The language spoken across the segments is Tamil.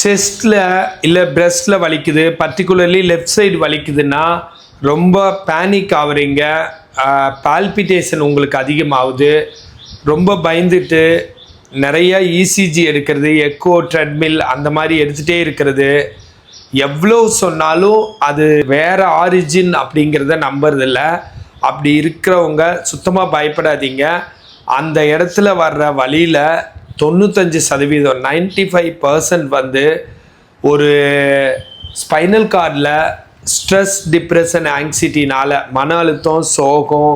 செஸ்டில் இல்லை பிரஸ்டில் வலிக்குது பர்டிகுலர்லி லெஃப்ட் சைடு வலிக்குதுன்னா ரொம்ப பேனிக் ஆகுறீங்க. பால்பிட்டேஷன் உங்களுக்கு அதிகமாகுது. ரொம்ப பயந்துட்டு நிறைய இசிஜி எடுக்கிறது எக்கோ ட்ரெட்மில் அந்த மாதிரி எடுத்துகிட்டே இருக்கிறது. எவ்வளோ சொன்னாலும் அது வேறு ஆரிஜின் அப்படிங்கிறத நம்புறதில்ல. அப்படி இருக்கிறவங்க சுத்தமாக பயப்படாதீங்க. அந்த இடத்துல வர்ற வழியில் தொண்ணூத்தஞ்சு சதவீதம் 95% ஃபைவ் பர்சன்ட் வந்து ஒரு ஸ்பைனல் கார்டில் ஸ்ட்ரெஸ் டிப்ரெஷன் ஆங்ஸிட்டினால் மன அழுத்தம் சோகம்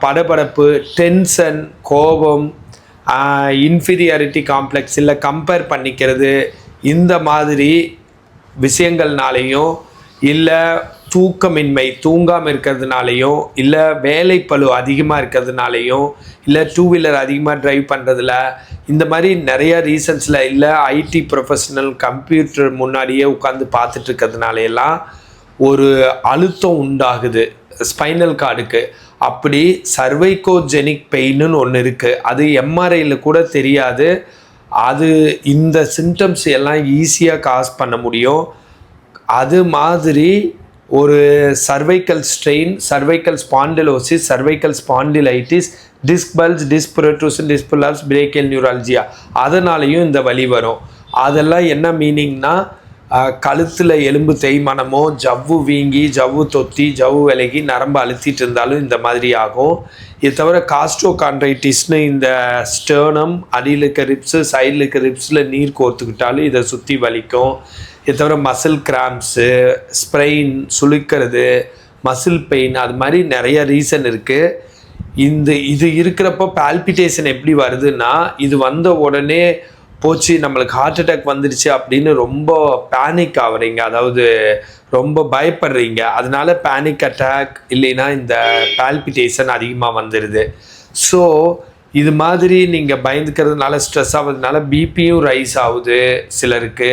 படபடப்பு டென்ஷன் கோபம் இன்ஃபீரியாரிட்டி காம்ப்ளெக்ஸ் இல்லை கம்பேர் பண்ணிக்கிறது இந்த மாதிரி விஷயங்கள்னாலையும் இல்லை தூக்கமின்மை தூங்காமல் இருக்கிறதுனாலையும் இல்லை வேலை பழு அதிகமாக இருக்கிறதுனாலையும் இல்லை டூ வீலர் அதிகமாக ட்ரைவ் பண்ணுறதுல இந்த மாதிரி நிறைய ரீசன்ஸில் இல்லை ஐடி ப்ரொஃபஷனல் கம்ப்யூட்டர் முன்னாடியே உட்காந்து பார்த்துட்டு இருக்கிறதுனாலையெல்லாம் ஒரு அழுத்தம் உண்டாகுது. ஸ்பைனல் கார்டுக்கு. அப்படி சர்வைகோஜெனிக் பெயின்னு ஒன்று இருக்குது அது எம்ஆர்ஐயில் கூட தெரியாது. அது இந்த சிம்டம்ஸ் எல்லாம் ஈஸியாக காஸ் பண்ண முடியும். அது மாதிரி ஒரு cervical strain cervical spondylosis cervical spondylitis disc bulge disc protrusion disc prolapse brachial neuralgia அதனாலையும் இந்த வலி வரும். அதெல்லாம் என்ன மீனிங்னா கழுத்தில் எலும்பு தேய்மானமோ ஜவ்வு வீங்கி ஜவ்வு தொத்தி ஜவ்வு விலகி நரம்பு அழுத்திட்டு இருந்தாலும் இந்த மாதிரி ஆகும். இது தவிர காஸ்ட்ரோ கான்ட்ரைட்டிஸ்னு இந்த ஸ்டேர்னம் அடியில் இருக்க ரிப்ஸு சைடில் இருக்க ரிப்ஸில் நீர் கோர்த்துக்கிட்டாலும் இதை சுற்றி வலிக்கும். இது தவிர மசில் கிராம்ஸு ஸ்ப்ரெயின் சுளுக்கிறது மசில் பெயின் அது மாதிரி நிறைய ரீசன் இருக்குது இந்த இது இருக்கிறப்போ பால்பிட்டேஷன் எப்படி வருதுன்னா இது வந்த உடனே போச்சு நம்மளுக்கு ஹார்ட் அட்டாக் வந்துடுச்சு அப்படின்னு ரொம்ப பேனிக் ஆகுறீங்க. அதாவது ரொம்ப பயப்படுறீங்க. அதனால பேனிக் அட்டாக் இல்லைன்னா இந்த பால்பிட்டேஷன் அதிகமாக வந்துடுது ஸோ இது மாதிரி நீங்கள் பயந்துக்கிறதுனால ஸ்ட்ரெஸ் ஆகுறதுனால பிபியும் ரைஸ் ஆகுது சிலருக்கு.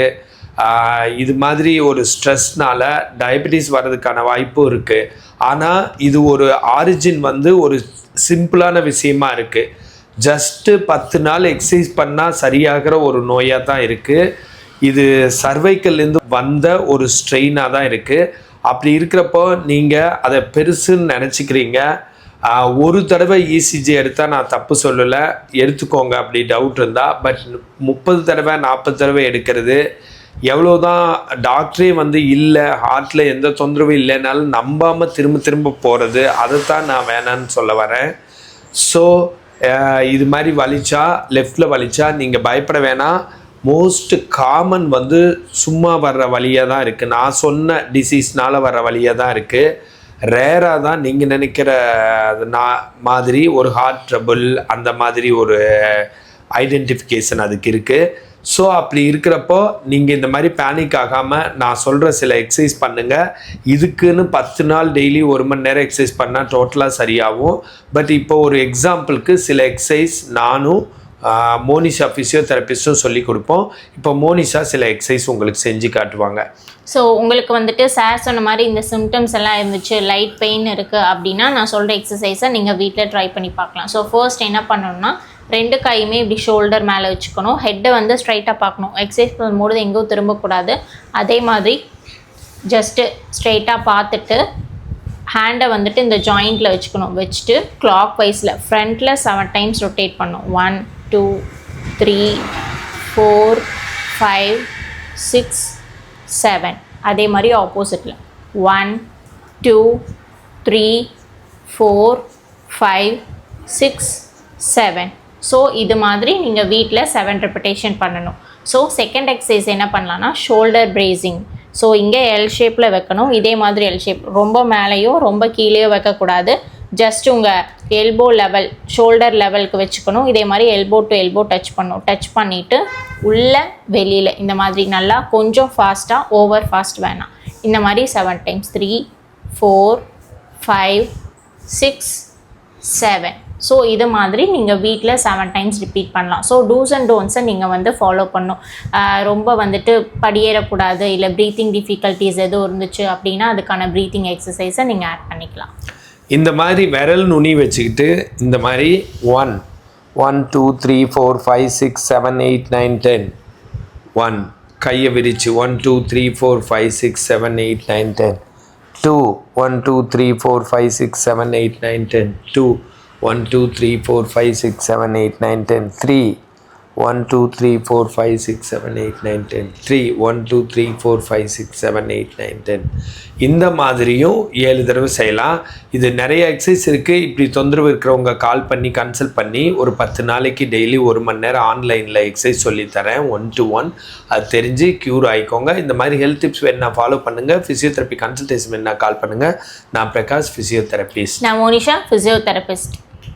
இது மாதிரி ஒரு ஸ்ட்ரெஸ்னால் டயபெட்டிஸ் வர்றதுக்கான வாய்ப்பும் இருக்குது ஆனால் இது ஒரு ஆரிஜின் வந்து ஒரு சிம்பிளான விஷயமா இருக்குது ஜஸ்ட்டு பத்து நாள் எக்ஸசைஸ் பண்ணால் சரியாகிற ஒரு நோயாக தான் இருக்குது இது சர்வைக்கல்லேருந்து வந்த ஒரு ஸ்ட்ரெயினாக தான் இருக்குது அப்படி இருக்கிறப்போ நீங்கள் அதை பெருசுன்னு நினச்சிக்கிறீங்க. ஒரு தடவை இசிஜி எடுத்தால் நான் தப்பு சொல்லலை. எடுத்துக்கோங்க அப்படி டவுட் இருந்தால் பட் முப்பது தடவை நாற்பது தடவை எடுக்கிறது எவ்வளோதான் டாக்டரே வந்து இல்லை ஹார்ட்டில் எந்த தொந்தரவும் இல்லைனாலும் நம்பாமல் திரும்ப திரும்ப போகிறது அதை தான் நான் வேணான்னு சொல்ல வரேன். ஸோ இது மாதிரி வலிச்சா லெஃப்டில் வலிச்சா நீங்கள் பயப்பட வேணாம். மோஸ்ட் காமன் வந்து சும்மா வர்ற வழியாக தான் இருக்குது நான் சொன்ன டிசீஸ்னால் வர்ற வழியாக தான் இருக்குது ரேராக தான் நீங்கள் நினைக்கிற அது நான் மாதிரி ஒரு ஹார்ட் ட்ரபுள் அந்த மாதிரி ஒரு ஐடென்டிஃபிகேஷன் அதுக்கு இருக்குது ஸோ அப்படி இருக்கிறப்போ நீங்கள் இந்த மாதிரி பேனிக் ஆகாமல் நான் சொல்கிற சில எக்ஸசைஸ் பண்ணுங்கள் இதுக்குன்னு பத்து நாள் டெய்லி ஒரு மணி நேரம் எக்ஸசைஸ் பண்ணால் டோட்டலாக சரியாகும். பட் இப்போ ஒரு எக்ஸாம்பிளுக்கு சில எக்ஸசைஸ் நானும் மோனிஷா ஃபிசியோதெரபிஸ்ட்டும் சொல்லி கொடுப்போம். இப்போ மோனிஷா சில எக்ஸசைஸ் உங்களுக்கு செஞ்சு காட்டுவாங்க. ஸோ உங்களுக்கு வந்துட்டு சார் சொன்ன மாதிரி இந்த சிம்டம்ஸ் எல்லாம் இருந்துச்சு லைட் பெயின் இருக்குது அப்படின்னா நான் சொல்கிற எக்ஸசைஸை நீங்கள் வீட்டில் ட்ரை பண்ணி பார்க்கலாம். ஸோ ஃபர்ஸ்ட் என்ன பண்ணணும்னா ரெண்டு கையுமே இப்படி ஷோல்டர் மேலே வச்சுக்கணும். ஹெட்டை வந்து ஸ்ட்ரைட்டாக பார்க்கணும். எக்ஸசைஸ் பண்ணும்போது எங்கேயும் திரும்பக்கூடாது. அதே மாதிரி ஜஸ்ட்டு ஸ்ட்ரைட்டாக பார்த்துட்டு ஹேண்டை வந்துட்டு இந்த ஜாயிண்டில் வச்சுக்கணும். வச்சுட்டு கிளாக் வைஸில் ஃப்ரண்ட்டில் செவன் டைம்ஸ் ரொட்டேட் பண்ணும் one two three four five six seven அதே மாதிரி ஆப்போசிட்டில் one two three four five six seven so இது மாதிரி நீங்கள் வீட்டில் செவன் ரெப்பிடேஷன் பண்ணணும். ஸோ செகண்ட் எக்ஸசைஸ் என்ன பண்ணலான்னா ஷோல்டர் பிரேசிங் ஸோ இங்கே எல் ஷேப்பில் வைக்கணும். இதே மாதிரி எல் ஷேப் ரொம்ப மேலேயோ ரொம்ப கீழேயோ வைக்கக்கூடாது. ஜஸ்ட் உங்கள் எல்போ லெவல் ஷோல்டர் லெவலுக்கு வச்சுக்கணும். இதே மாதிரி எல்போ டு எல்போ டச் பண்ணும் டச் பண்ணிவிட்டு உள்ள வெளியில். இந்த மாதிரி நல்லா கொஞ்சம் ஃபாஸ்ட்டாக ஓவர் ஃபாஸ்ட் வேணாம். இந்த மாதிரி seven times three four five six seven so இது மாதிரி நீங்கள் வீட்டில் செவன் டைம்ஸ் ரிப்பீட் பண்ணலாம். ஸோ டூஸ் அண்ட் டோன்ஸை நீங்கள் வந்து ஃபாலோ பண்ணும் ரொம்ப வந்துட்டு படியேறக்கூடாது இல்லை ப்ரீத்திங் டிஃபிகல்ட்டிஸ் எதுவும் இருந்துச்சு அப்படின்னா அதுக்கான ப்ரீத்திங் எக்ஸசைஸை நீங்கள் ஆட் பண்ணிக்கலாம். இந்த மாதிரி விரல் நுனி வச்சுக்கிட்டு இந்த மாதிரி one one two three four five six seven eight nine ten one கையை விரித்து one two three four five six seven eight nine ten two one two three four five six seven eight nine ten two one two three four five six seven eight nine ten three one two three four five six seven eight nine ten three one two three four five six seven eight nine ten இந்த மாதிரியும் ஏழு தடவை செய்யலாம். இது நிறைய எக்ஸசைஸ் இருக்குது இப்படி தொந்தரவு இருக்கிறவங்க கால் பண்ணி கன்சல்ட் பண்ணி ஒரு பத்து நாளைக்கு டெய்லி ஒரு மணி நேரம் ஆன்லைனில் எக்ஸசைஸ் சொல்லித்தரேன் ஒன் டு ஒன் அது தெரிஞ்சு க்யூர் ஆகிக்கோங்க இந்த மாதிரி ஹெல்த் டிப்ஸ் வேணா ஃபாலோ பண்ணுங்கள் ஃபிசியோதெரப்பி கன்சல்டேஷன் வேணா கால் பண்ணுங்கள் நான் பிரகாஷ் ஃபிசியோதெரபிஸ்ட் நான் மோனிஷா ஃபிசியோதெரபிஸ்ட்